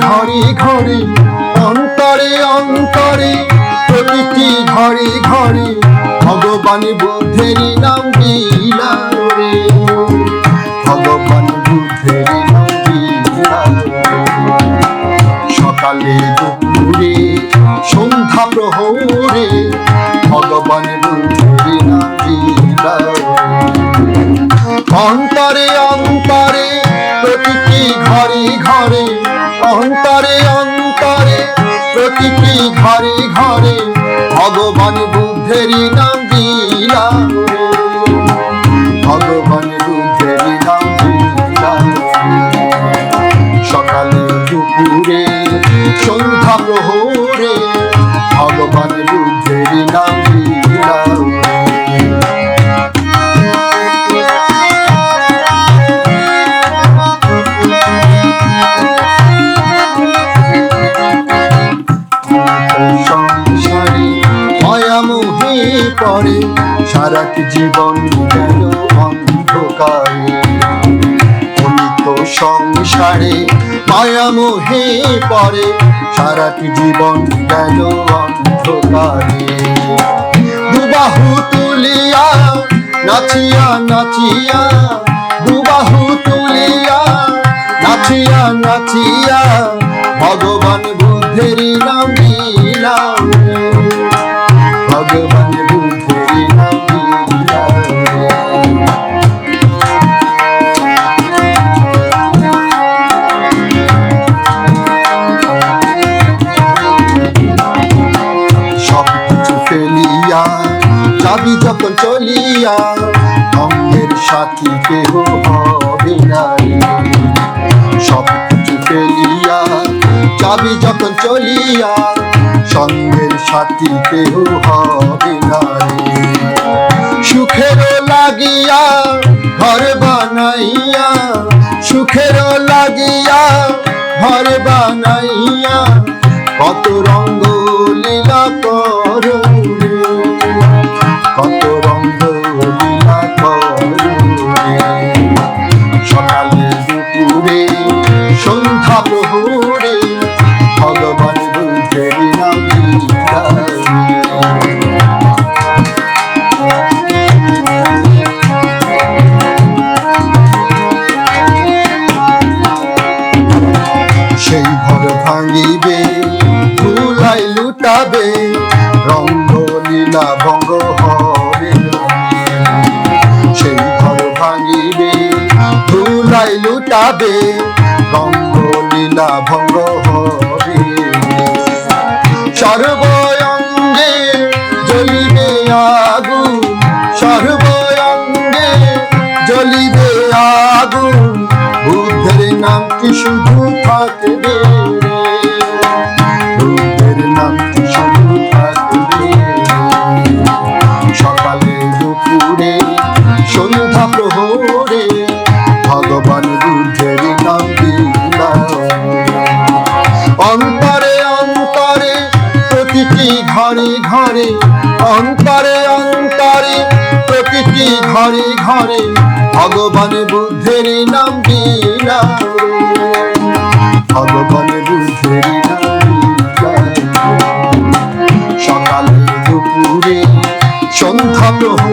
ঘরে ঘরে অন্তরে অন্তরে, প্রতিটি ঘরে ঘরে ভগবান বুদ্ধের নাম বিলাল রে ভগবান বুদ্ধের নাম বিলাল রে। সকালে দুপুরে, সন্ধ্যা প্রহরে, ভগবান বুদ্ধের নাম বিলাল রে। অন্তরে অন্তরে, প্রতিটি ঘরে ঘরে অন্তরে অন্তরে প্রতিটি ঘরে ঘরে, ভগবান বুদ্ধের নাম দিলাম রে। ভগবান বুদ্ধের নাম দিলাম রে। সকালে, দুপুরে, সন্ধ্যা প্রহরে, ভগবান বুদ্ধের নাম সারাটি জীবন গেল অন্ধকারে। অনিত সংসারে মায়ামোহে পড়ে। সারাটি জীবন গেল অন্ধকারে। দুবাহু তুলিয়া, নাচিয়া নাচিয়া। দুবাহু তুলিয়া, নাচিয়া নাচিয়া। ভগবান বুদ্ধের নাম ভগবান বুদ্ধের যাবি যখন চলিয়া অঙ্গের সাথী কেহ হবে না সব কিছু ফেলিয়া যাবি যখন চলিয়া সঙ্গের সাথী কেহ হবে না সুখের লাগিয়া ঘর বানাইয়া, সুখের লাগিয়া ঘর বানাইয়া, কত রঙ্গ ধুলাই লুটাবে রঙ্গ লীলা ভঙ্গ হবে। সেই ঘর ভাঙিবে, ধুলাই লুটাবে রঙ্গ লীলা ভঙ্গ হবে। সর্বঙ্গে জ্বলিবে আগুন সর্বঙ্গে জ্বলিবে আগুন। বুদ্ধের নামটি শুধু থাকবে। সন্ধ্যা প্রহরে ভগবান বুদ্ধের নাম অন্তরে অন্তরে, প্রতিটি ঘরে ঘরে, অন্তরে অন্তরে, প্রতিটি ঘরে ঘরে, ভগবান বুদ্ধের নাম দিলাম ভগবান বুদ্ধের নাম সকালে দুপুরে সন্ধ্যা প্রহরে